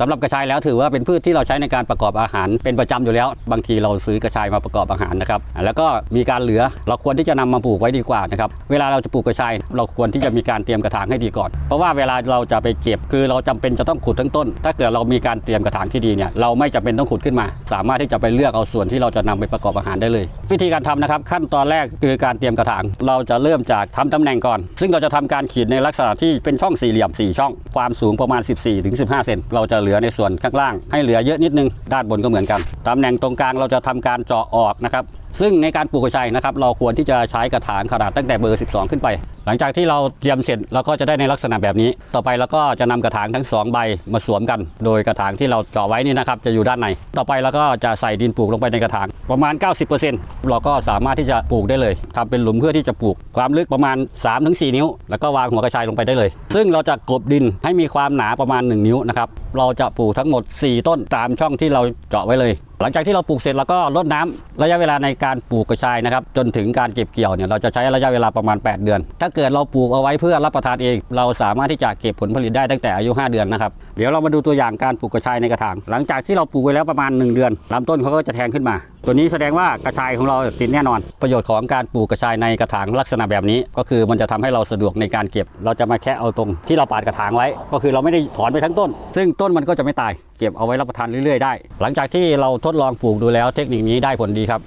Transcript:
สำหรับกระชายแล้วถือว่าเป็นพืชที่เราใช้ในการประกอบอาหาร เป็นประจำอยู่แล้ว บางทีเราซื้อกระชายมาประกอบอาหารนะครับแล้วก็มีการเหลือเราควรที่จะนำมาปลูกไว้ดีกว่านะครับเวลาเราจะปลูกกระชาย เราควรที่จะมีการเตรียมกระถางให้ดีก่อน เพราะว่าเวลาเราจะไปเก็บคือเราจำเป็นจะต้องขุดทั้งต้น ถ้าเกิดเรามีการเตรียมกระถางที่ดีเนี่ยเราไม่จำเป็นต้องขุดขึ้นมา สามารถที่จะไปเลือกเอาส่วนที่เราจะนำไปประกอบอาหารได้เลย วิธีการทำนะครับขั้นตอนแรกคือการเตรียมกระถาง เราจะเริ่มจากทำตำแหน่งก่อน ซึ่งเราจะทำการขีดในลักษณะที่เป็นช่องสี่เหลี่ยม4ช่องความสูงประมาณ 14-15 เซนเราจะเหลือในส่วนข้างล่าง ให้เหลือเยอะนิดนึง ด้านบนก็เหมือนกันตำแหน่งตรงกลางเราจะทำการเจาะออกนะครับซึ่งในการปลูกกระชายนะครับเราควรที่จะใช้กระถางขนาดตั้งแต่เบอร์ 12 ขึ้นไป หลังจากที่เราเตรียมเสร็จเราก็จะได้ในลักษณะแบบนี้ ต่อไปเราก็จะนำกระถางทั้ง 2 ใบมาสวมกัน โดยกระถางที่เราเจาะไว้นี่นะครับจะอยู่ด้านในต่อไปเราก็จะใส่ดินปลูกลงไปในกระถางประมาณ 90%เราก็สามารถที่จะปลูกได้เลยทำเป็นหลุมเพื่อที่จะปลูกความลึกประมาณ 3-4 นิ้ว แล้วก็วางหัวกระชายลงไปได้เลย ซึ่งเราจะกลบดินให้มีความหนาประมาณ 1 นิ้วนะครับเราจะปลูกทั้งหมด 4 ต้นตามช่องที่เราเจาะไว้เลยหลังจากที่เราปลูกเสร็จแล้วก็ลดน้ำระยะเวลาในการปลูกกระชายนะครับ จนถึงการเก็บเกี่ยวเนี่ยเราจะใช้ระยะเวลาประมาณ 8 เดือน ถ้าเกิดเราปลูกเอาไว้เพื่อรับประทานเอง เราสามารถที่จะเก็บผลผลิตได้ตั้งแต่อายุ 5 เดือนนะครับเดี๋ยวเรามาดูตัวอย่างการปลูกกระชายในกระถางหลังจากที่เราปลูกไว้แล้วประมาณ 1 เดือนลำต้นเขาก็จะแทงขึ้นมา ตัวนี้แสดงว่ากระชายของเราติดแน่นอน ประโยชน์ของการปลูกกระชายในกระถางลักษณะแบบนี้ ก็คือมันจะทำให้เราสะดวกในการเก็บ เราจะมาแค่เอาตรงที่เราปาดกระถางไว้ ก็คือเราไม่ได้ถอนไปทั้งต้น ซึ่งต้นมันก็จะไม่ตาย เก็บเอาไว้รับประทานเรื่อยๆได้ หลังจากที่เราทดลองปลูกดูแล้วเทคนิคนี้ได้ผลดีครับ